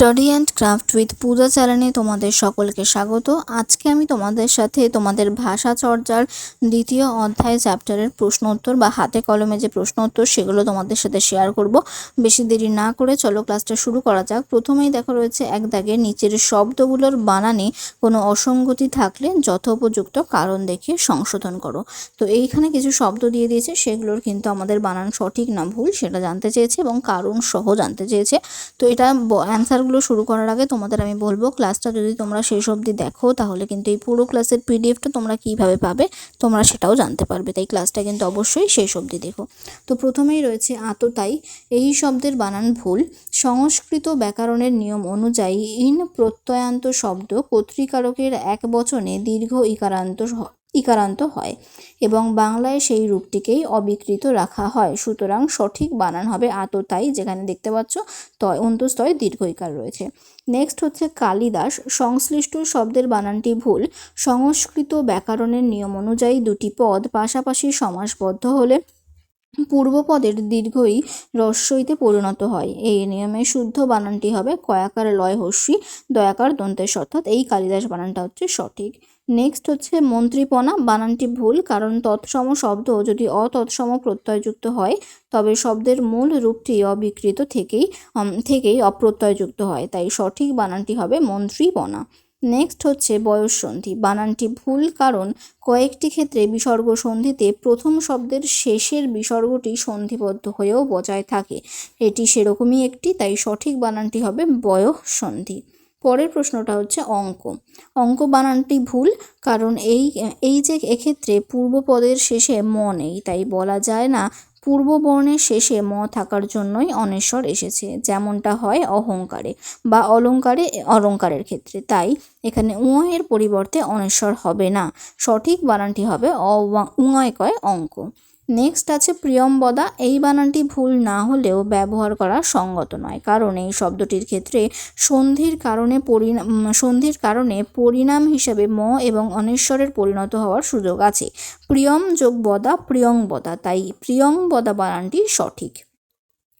Study and craft with Puja চ্যানেলে তোমাদের সকলকে স্বাগত। আজকে আমি তোমাদের সাথে তোমাদের ভাষা চর্চার দ্বিতীয় অধ্যায় চ্যাপ্টারের প্রশ্ন উত্তর বা হাতে কলমে যে প্রশ্ন উত্তর সেগুলো তোমাদের সাথে শেয়ার করব। বেশি দেরি না করে চলো ক্লাসটা শুরু করা যাক। প্রথমেই দেখা রয়েছে এক দাগে নিচের শব্দগুলোর বানানে কোনো অসঙ্গতি থাকলে যথোপযুক্ত কারণ দেখিয়ে সংশোধন করো। তো এইখানে কিছু শব্দ দিয়ে দিয়েছে, সেগুলোর কিন্তু আমাদের বানান সঠিক না ভুল, সেটা জানতে চেয়েছে এবং কারণ সহ জানতে চেয়েছে। তো এটা অ্যান্সারগুলো শুরু করার আগে তোমাদের আমি বলব ক্লাসটা যদি তোমরা শেষ অবধি দেখো, তাহলে কিন্তু এই পুরো ক্লাসের পিডিএফটা তোমরা কীভাবে পাবে, তোমরা সেটাও জানতে পারবে। তাই ক্লাসটা কিন্তু অবশ্যই শেষ অবধি দেখো। তো প্রথমেই রয়েছে আততাই এই শব্দের বানান ভুল। সংস্কৃত ব্যাকরণের নিয়ম অনুযায়ী ইন প্রত্যয়ান্ত শব্দ কর্তৃকারকের এক বচনে দীর্ঘ ইকারান্ত ইকারান্ত হয় এবং বাংলায় সেই রূপটিকেই অবিকৃত রাখা হয়। সুতরাং সঠিক বানান হবে আততাই যেখানে দেখতে পাচ্ছ তয় অন্তস্তয় দীর্ঘ ইকার রয়েছে। নেক্সট হচ্ছে কালিদাস। সংশ্লিষ্ট শব্দের বানানটি ভুল। সংস্কৃত ব্যাকরণের নিয়ম অনুযায়ী দুটি পদ পাশাপাশি সমাসবদ্ধ হলে পূর্বপদের দীর্ঘই রস্বইতে পরিণত হয়। এই নিয়মে শুদ্ধ বানানটি হবে কয়াকার লয় হস্যি দয়াকার দন্তেশ, অর্থাৎ এই কালিদাস বানানটা হচ্ছে সঠিক। নেক্সট হচ্ছে মন্ত্রীপনা, বানানটি ভুল কারণ তৎসম শব্দ যদি অতৎসম প্রত্যয়যুক্ত হয়, তবে শব্দের মূল রূপটি অবিকৃত থেকেই থেকেই অপ্রত্যয়যুক্ত হয়, তাই সঠিক বানানটি হবে মন্ত্রীপনা। নেক্সট হচ্ছে বয়স সন্ধি বানানটি ভুল কারণ কয়েকটি ক্ষেত্রে বিসর্গ সন্ধিতে প্রথম শব্দের শেষের বিসর্গটি সন্ধিবদ্ধ হয়েও বজায় থাকে। এটি সেরকমই একটি, তাই সঠিক বানানটি হবে বয়স সন্ধি পরের প্রশ্নটা হচ্ছে অঙ্ক। অঙ্ক বানানটি ভুল, কারণ এই এই যে এক্ষেত্রে পূর্বপদের শেষে ম নেই, তাই বলা যায় না পূর্ব বর্ণের শেষে ম থাকার জন্যই অনেশ্বর এসেছে, যেমনটা হয় অহংকারে বা অলংকারে অলংকারের ক্ষেত্রে। তাই এখানে উঁ এর পরিবর্তে অনেশ্বর হবে না। সঠিক বানানটি হবে অ- উঙায় কয় অঙ্ক। নেক্সট আছে প্রিয়ম্বদা। এই বানানটি ভুল না হলেও ব্যবহার করা সঙ্গত নয়, কারণ এই শব্দটির ক্ষেত্রে সন্ধির কারণে পরিণাম সন্ধির কারণে পরিণাম হিসেবে ম এবং অনেশ্বরের পরিণত হওয়ার সুযোগ আছে। প্রিয়ম যোগ বদা প্রিয়ংবদা তাই প্রিয়ংবদা বানানটি সঠিক।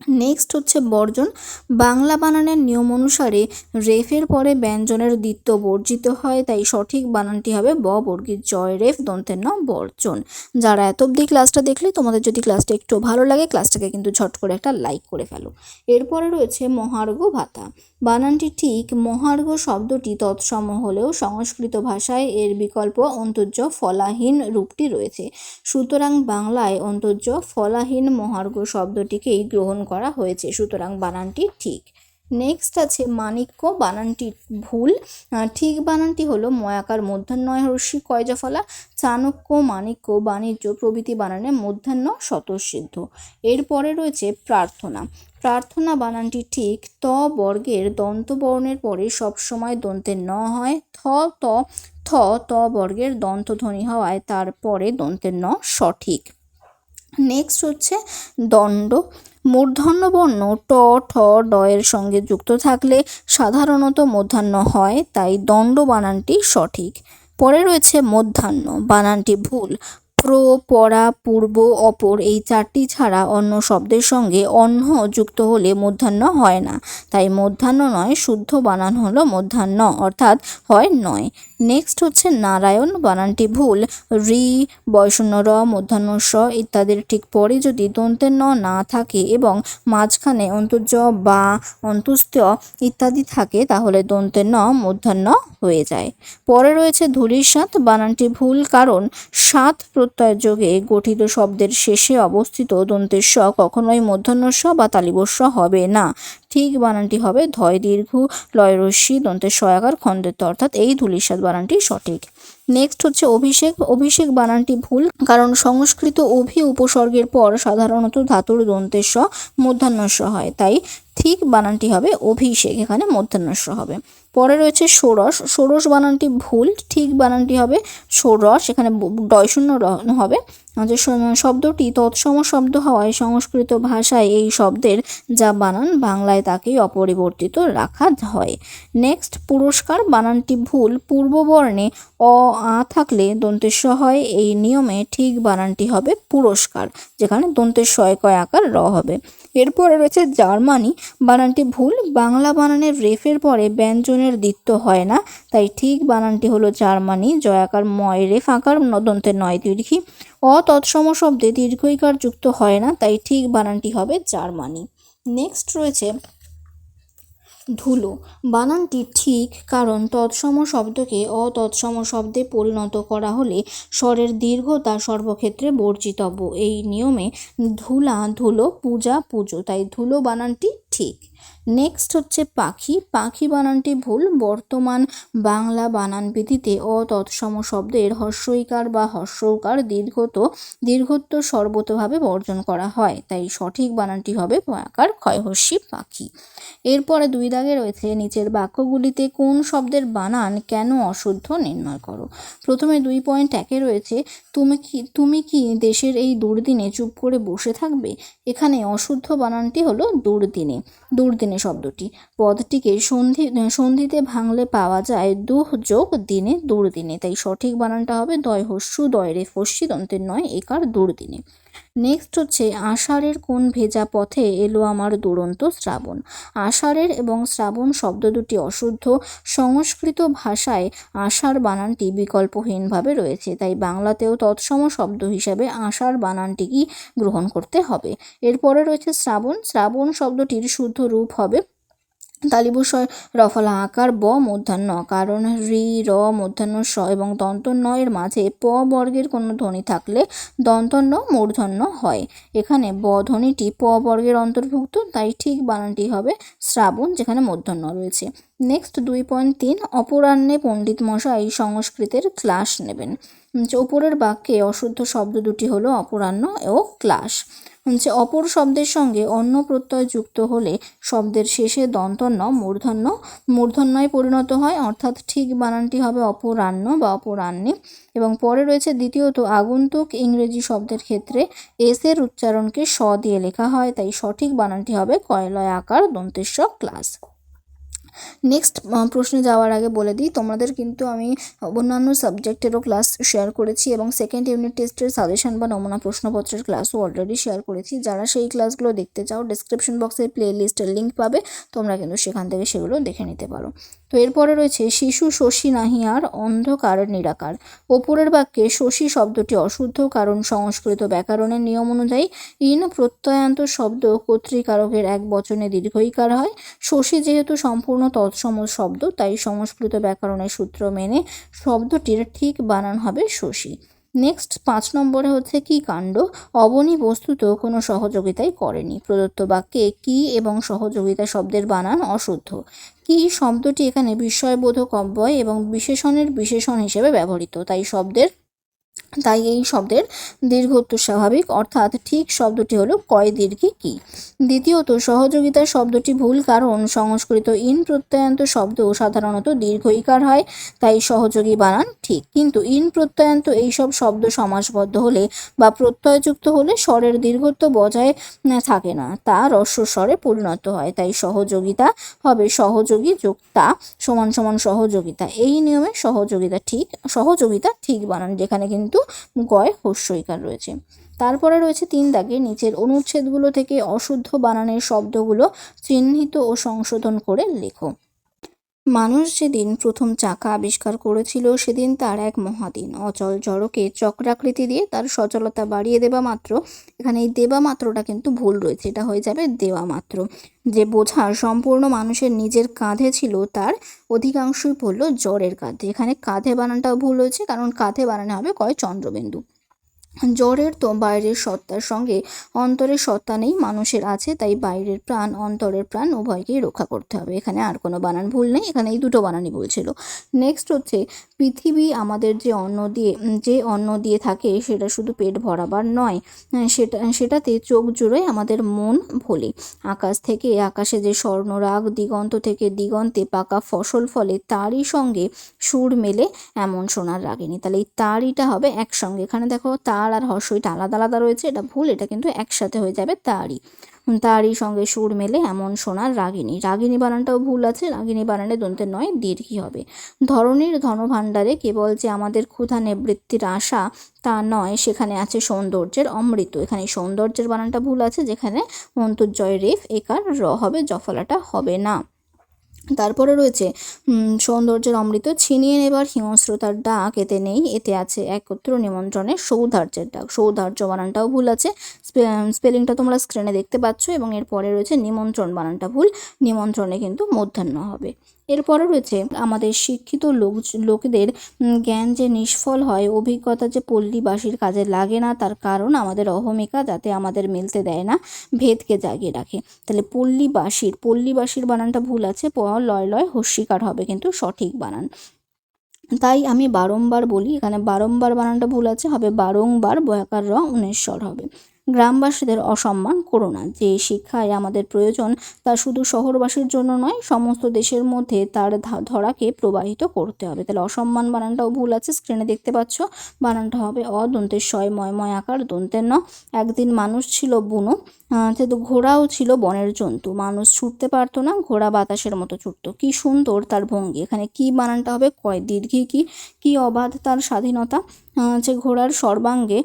নেক্সট হচ্ছে বর্জন। বাংলা বানানের নিয়ম অনুসারে রেফের পরে ব্যঞ্জনের দ্বিত্ব বর্জিত হয়, তাই সঠিক বানানটি হবে ব বর্গীর জয় রেফ, দন্তের ন বর্জন। যারা এত অবধি ক্লাসটা দেখলে, তোমাদের যদি ক্লাসটা একটু ভালো লাগে, ক্লাসটাকে কিন্তু ঝট করে একটা লাইক করে ফেলো। এরপরে রয়েছে মহার্ঘ ভাতা। বানানটি ঠিক মহার্ঘ শব্দটি তৎসম হলেও সংস্কৃত ভাষায় এর বিকল্প অন্তর্য ফলাহীন রূপটি রয়েছে। সুতরাং বাংলায় অন্তর্য ফলাহীন মহার্ঘ শব্দটিকেই গ্রহণ করা হয়েছে। সুতরাং বানানটি ঠিক। নেক্সট আছে মাণিক্য বানানটি ভুল। ঠিক বানানটি হলো ময়াকার মধ্যাহ্নয় হর্ষি কয়জফলা। চাণক্য মাণিক্য বাণিজ্য প্রভৃতি বানানে মধ্যাহ্ন স্বতঃসিদ্ধ। এরপরে রয়েছে প্রার্থনা। প্রার্থনা বানানটি ঠিক ত বর্গের দন্তবর্ণের পরে সবসময় দন্তের ন হয়। থ, ত থ, ত বর্গের দন্তধ্বনি হওয়ায় তারপরে দন্তের ন সঠিক। নেক্সট হচ্ছে দণ্ড। মূর্ধন্য বর্ণ ট, ঠ ডয়ের সঙ্গে যুক্ত থাকলে সাধারণত মধ্যাহ্ন হয়, তাই দণ্ড বানানটি সঠিক। পরে রয়েছে মধ্যাহ্ন, বানানটি ভুল। প্র, পরা, পূর্ব, অপর এই চারটি ছাড়া অন্য শব্দের সঙ্গে অন্য যুক্ত হলে মধ্যাহ্ন হয় না। তাই মধ্যাহ্ন নয়, শুদ্ধ বানান হলো মধ্যাহ্ন, অর্থাৎ হয় নয়। নেক্সট হচ্ছে নারায়ণ, বানানটি ভুল। রি বয়শূন্য র, মধ্যাহ্ন স ইত্যাদির ঠিক পরে যদি দন্তের ন না থাকে এবং মাঝখানে অন্তর্য বা অন্তস্থ ইত্যাদি থাকে, তাহলে দন্তের ন, মধ্যাহ্ন হয়ে যায়। পরে রয়েছে ধূলির সাত বানানটি ভুল কারণ সাত প্রত্যয় যোগে গঠিত শব্দের শেষে অবস্থিত দন্তের স কখনোই মধ্যাহ্ন স বা তালিবস্য হবে না। ঠিক বানানটি হবে ধয় দীর্ঘ, লয় রশ্মি দন্তের সহায়কার খন্ডের অর্থাৎ এই ধূলির সাত বানানটি সঠিক। নেক্সট হচ্ছে অভিষেক। অভিষেক বানানটি ভুল, কারণ সংস্কৃত অভি উপসর্গের পর সাধারণত ধাতুর দন্তের স মধ্যাহ্নস্ব হয়। তাই ঠিক বানানটি হবে অভিষেক, এখানে মধ্যাহ্নস্ব হবে। পরে রয়েছে ষোড়শ। ষোড়শ বানানটি ভুল, ঠিক বানানটি হবে ষোড়শ, এখানে ডয়শূন্য হবে। যে শব্দটি তৎসম শব্দ হওয়ায় সংস্কৃত ভাষায় এই শব্দের যা বানান বাংলায় তাকেই অপরিবর্তিত রাখা হয়। নেক্সট পুরস্কার বানানটি ভুল, পূর্ববর্ণে অ, আ থাকলে দন্তের হয় এই নিয়মে ঠিক বানানটি হবে পুরস্কার, যেখানে দন্তের শয় কয় আকার র হবে। এরপরে রয়েছে জার্মানি। বানানটি ভুল। বাংলা বানানের রেফের পরে ব্যঞ্জনের দ্বিত্ব হয় না, তাই ঠিক বানানটি হলো জার্মানি। জয়াকার ময় রেফ আকার নদন্তের নয় দীর্ঘী। অ তৎসম শব্দে দীর্ঘইকার যুক্ত হয় না, তাই ঠিক বানানটি হবে জার্মানি। নেক্সট রয়েছে ধুলো। বানানটি ঠিক, কারণ তৎসম শব্দকে অতৎসম শব্দে পরিণত করা হলে স্বরের দীর্ঘতা সর্বক্ষেত্রে বর্জিতব্য। এই নিয়মে ধুলা, ধুলো, পূজা, পুজো, তাই ধুলো বানানটি ঠিক। নেক্সট হচ্ছে পাখি। পাখি বানানটি ভুল। বর্তমান বাংলা বানান বিধিতে অতৎসম শব্দের হর্ষইকার বা হর্ষৌকার দীর্ঘত, দীর্ঘত্ব সর্বতভাবে বর্জন করা হয়। তাই সঠিক বানানটি হবে আকার ক্ষয়হর্ষী পাখি। এরপরে দুই দাগে রয়েছে নিচের বাক্যগুলিতে কোন শব্দের বানান কেন অশুদ্ধ নির্ণয় করো। প্রথমে দুই পয়েন্ট একে রয়েছে, তুমি কি তুমি কি দেশের এই দুর্দিনে চুপ করে বসে থাকবে? এখানে অশুদ্ধ বানানটি হলো দুর্দিনে। দুর্দিনে শব্দটি। পদটিকে সন্ধি, সন্ধিতে ভাঙলে পাওয়া যায় দুহ যোগ দিনে দুর্দিনে। তাই সঠিক বানানটা হবে দয় হস্যু দয় রে ফস্যি দন্তের নয়, একার দুর্দিনে। নেক্সট হচ্ছে, আষাঢ়ের কোন ভেজা পথে এলো আমার দুরন্ত শ্রাবণ? আষাঢ়ের এবং শ্রাবণ শব্দ দুটি অশুদ্ধ, সংস্কৃত ভাষায় আষাঢ় বানানটি বিকল্পহীনভাবে রয়েছে, তাই বাংলাতেও তৎসম শব্দ হিসাবে আষাঢ় বানানটিকেই গ্রহণ করতে হবে। এরপরে রয়েছে শ্রাবণ। শ্রাবণ শব্দটির শুদ্ধ রূপ হবে তালিবুসয় রফলা আকার ব মূর্ধন্য কারণ রি, র মধ্যাহ্ন স এবং দন্তন্য এর মাঝে প বর্গের কোনো ধ্বনি থাকলে দন্তন্য মূর্ধন্য হয়। এখানে ব ধ্বনিটি প বর্গের অন্তর্ভুক্ত, তাই ঠিক বানানটি হবে শ্রাবণ, যেখানে মূর্ধন্য রয়েছে। নেক্সট দুই পয়েন্ট তিন, অপরাহ্নে পণ্ডিত মশাই সংস্কৃতের ক্লাস নেবেন। যে ওপরের বাক্যে অশুদ্ধ শব্দ দুটি হলো অপরাহ্ন ও ক্লাস। হচ্ছে অপর শব্দের সঙ্গে অন্য প্রত্যয় যুক্ত হলে শব্দের শেষে দন্তন্য, মূর্ধন্য। মূর্ধন্যয় পরিণত হয়, অর্থাৎ ঠিক বানানটি হবে অপরাহ্ন বা অপরাহ্নে। এবং পরে রয়েছে দ্বিতীয়ত, আগন্তুক ইংরেজি শব্দের ক্ষেত্রে এস এর উচ্চারণকে স দিয়ে লেখা হয়, তাই সঠিক বানানটি হবে কয়লয় আকার দন্তেশ্ব ক্লাস। নেক্সট প্রশ্নে যাওয়ার আগে বলে দিই, তোমাদের কিন্তু আমি অন্যান্য সাবজেক্টেরও ক্লাস শেয়ার করেছি এবং সেকেন্ড ইউনিট টেস্টের সাজেশন বা নমুনা প্রশ্নপত্রের ক্লাসও অলরেডি শেয়ার করেছি। যারা সেই ক্লাসগুলো দেখতে চাও ডিসক্রিপশন বক্সে প্লে লিস্টের লিঙ্ক পাবে, তোমরা কিন্তু সেখান থেকে সেগুলো দেখে নিতে পারো। তো এরপরে রয়েছে, শিশু শশী নাহিয়ার অন্ধকার নিরাকার। ওপরের বাক্যে, শশী শব্দটি অশুদ্ধ, কারণ সংস্কৃত ব্যাকরণের নিয়ম অনুযায়ী ইন প্রত্যয়ান্ত শব্দ কর্তৃকারকের এক বচনে দীর্ঘইকার হয়। শশী যেহেতু সম্পূর্ণ তৎসম শব্দ, তাই সংস্কৃত ব্যাকরণের সূত্র মেনে শব্দটির ঠিক বানান হবে শশী। নেক্সট, পাঁচ নম্বরে হচ্ছে কি কাণ্ড? অবনী বস্তুত কোনো সহযোগিতাই করেনি। প্রদত্ত বাক্যে কি এবং সহযোগিতা শব্দের বানান অশুদ্ধ। কি শব্দটি এখানে বিস্ময়বোধক অব্যয় এবং বিশেষণের বিশেষণ হিসেবে ব্যবহৃত, তাই শব্দের তাই এই শব্দের দীর্ঘত্ব স্বাভাবিক, অর্থাৎ ঠিক শব্দটি হলো কয় দীর্ঘী কি। দ্বিতীয়ত সহযোগিতা শব্দটি ভুল কারণ, সংস্কৃত ইন প্রত্যয়ান্ত শব্দ সাধারণত দীর্ঘ ইকার হয়, তাই সহযোগী বানান ঠিক। কিন্তু ইন প্রত্যয়ান্ত এইসব শব্দ সমাসবদ্ধ হলে বা প্রত্যয়যুক্ত হলে স্বরের দীর্ঘত্ব বজায় থাকে না, তা রস্য স্বরে পরিণত হয়, তাই সহযোগিতা হবে সহযোগী যোগতা সমান সমান সহযোগিতা। এই নিয়মে সহযোগিতা ঠিক সহযোগিতা ঠিক বানান, যেখানে কিন্তু গয় হস্যইকার রয়েছে। তারপরে রয়েছে তিন দাগে। নিচের অনুচ্ছেদগুলো থেকে অশুদ্ধ বানানের শব্দগুলো চিহ্নিত ও সংশোধন করে লেখো। মানুষ যেদিন প্রথম চাকা আবিষ্কার করেছিল, সেদিন তার এক মহাদিন। অচল জড়কে চক্রাকৃতি দিয়ে তার সচলতা বাড়িয়ে দেবা মাত্র। এখানে এই দেবা মাত্রটা কিন্তু ভুল রয়েছে, এটা হয়ে যাবে দেওয়া মাত্র। যে বোঝা সম্পূর্ণ মানুষের নিজের কাঁধে ছিল, তার অধিকাংশই পড়ল জ্বরের কাঁধে। এখানে কাঁধে বানানটাও ভুল হয়েছে কারণ কাঁধে বানানো হবে কয় চন্দ্রবিন্দু? জ্বরের তো বাইরের সত্তার সঙ্গে অন্তরের সত্তা নেই, মানুষের আছে, তাই বাইরের প্রাণ, অন্তরের প্রাণ উভয়কেই রক্ষা করতে হবে। এখানে আর কোনো বানান ভুল নেই এখানে এই দুটো বানানই বলছিল নেক্সট হচ্ছে, পৃথিবী আমাদের যে অন্ন দিয়ে, যে অন্ন দিয়ে থাকে, সেটা শুধু পেট ভরাবার নয় সেটা, সেটাতে চোখ জুড়োয় আমাদের মন ভোলে। আকাশ থেকে, আকাশে যে স্বর্ণরাগ দিগন্ত থেকে দিগন্তে পাকা ফসল ফলে তারই সঙ্গে সুর মেলে এমন সোনার রাগেনি। তাহলে এই তারিটা হবে একসঙ্গে। এখানে দেখো, তার তার আর হর্ষইটা আলাদা আলাদা রয়েছে, এটা ভুল, এটা কিন্তু একসাথে হয়ে যাবে তারই। তারই সঙ্গে সুর মেলে এমন সোনার রাগিনী। রাগিনী বানানটাও ভুল আছে, রাগিনী বানানে দন্তের নয়, দীর্ঘই হবে। ধরনীর ধনভাণ্ডারে কেবল যে আমাদের ক্ষুধা নিবৃত্তির আশা, তা নয়, সেখানে আছে সৌন্দর্যের অমৃত। এখানে সৌন্দর্যের বানানটা ভুল আছে, যেখানে অন্তর্জয় রেফ, একার র হবে, জফলাটা হবে না। তারপরে রয়েছে সৌন্দর্যের অমৃত ছিনিয়ে নেবার হিংস্রতার ডাক এতে নেই, এতে আছে একত্র নিমন্ত্রণের সৌধার্যের ডাক। সৌধার্য বানানটাও ভুল আছে। স্পে- স্পেলিংটা তোমরা স্ক্রিনে দেখতে পাচ্ছ এবং এরপরে রয়েছে নিমন্ত্রণ বানানটা ভুল। নিমন্ত্রণে কিন্তু মধ্যাহ্ন হবে। এরপরে রয়েছে আমাদের শিক্ষিত লোক লোকেদের জ্ঞান যে নিষ্ফল হয়, অভিজ্ঞতা যে পল্লীবাসীর কাজে লাগে না, তার কারণ আমাদের অহমিকা যাতে আমাদের মিলতে দেয় না, ভেদকে জাগিয়ে রাখে। তাহলে পল্লীবাসীর পল্লীবাসীর বানানটা ভুল আছে, প লয় লয় হস্যিকার হবে কিন্তু সঠিক বানান। তাই আমি বারংবার বলি, এখানে বারংবার বানানটা ভুল আছে, হবে বারংবার বয়াকার র উনিশ্বর হবে। গ্রামবাসীদের অসম্মান করো না। যে শিক্ষায় আমাদের প্রয়োজন, তা শুধু শহরবাসীর জন্য নয়, সমস্ত দেশের মধ্যে তার ধরাকে প্রবাহিত করতে হবে। তাহলে অসম্মান বানানটাও ভুল আছে স্ক্রিনে দেখতে পাচ্ছ? বানানটা হবে অ, দন্তের শয় ময় ময় আকার, দন্তের ন। একদিন মানুষ ছিল বুনো কিন্তু ঘোড়াও ছিল বনের জন্তু। মানুষ ছুটতে পারতো না, ঘোড়া বাতাসের মতো ছুটতো। কি সুন্দর তার ভঙ্গি। এখানে কি বানানটা হবে? কয়, দীর্ঘি কি? কি অবাধ তার স্বাধীনতা? যে ঘোড়ার সর্বাঙ্গে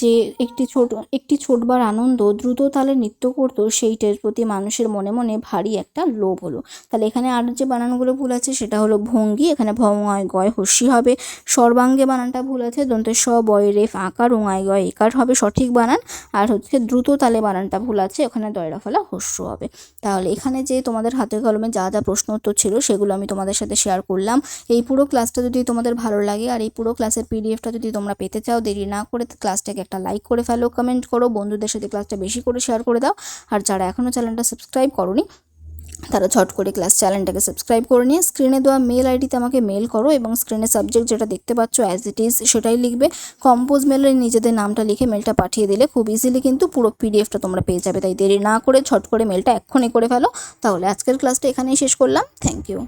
যে একটি ছোট, একটি ছোটবার আনন্দ দ্রুত তালে নৃত্য করতো, সেইটার প্রতি মানুষের মনে মনে ভারী একটা লোভ হলো। তাহলে এখানে আর যে বানানগুলো ভুল আছে, সেটা হলো ভঙ্গি, এখানে ভঙ্গয় গয় হস্যি হবে। সর্বাঙ্গে বানানটা ভুল আছে, দন্তে স বয় রেফ আকার উঙায় গয় একার হবে সঠিক বানান। আর হচ্ছে দ্রুত তালে বানানটা ভুল আছে, ওখানে দয়রা ফলা হস্য হবে। তাহলে এখানে যে তোমাদের হাতে কলমে যা যা প্রশ্ন উত্তর ছিল, সেগুলো আমি তোমাদের সাথে শেয়ার করলাম। এই পুরো ক্লাসটা যদি তোমাদের ভালো লাগে, আর এই পুরো ক্লাসের পিডিএফটা যদি তোমরা পেতে চাও, দেরি না করে ক্লাসটাকে একটা লাইক করে ফেলো কমেন্ট করো, বন্ধুদের সাথে ক্লাসটা বেশি করে শেয়ার করে দাও। আর যারা এখনও চ্যানেলটা সাবস্ক্রাইব করনি, তারা ঝট করে ক্লাস চ্যানেলটাকে সাবস্ক্রাইব করে নিয়ে স্ক্রিনে দেওয়া মেল আইডিতে আমাকে মেল করো এবং স্ক্রিনে সাবজেক্ট যেটা দেখতে পাচ্ছ অ্যাজ ইট ইজ সেটাই লিখবে। কম্পোজ মেলে নিজেদের নামটা লিখে মেলটা পাঠিয়ে দিলে খুব ইজিলি কিন্তু পুরো পিডিএফটা তোমরা পেয়ে যাবে। তাই দেরি না করে ঝট করে মেলটা এক্ষুনি করে ফেলো। তাহলে আজকের ক্লাসটা এখানেই শেষ করলাম। Thank you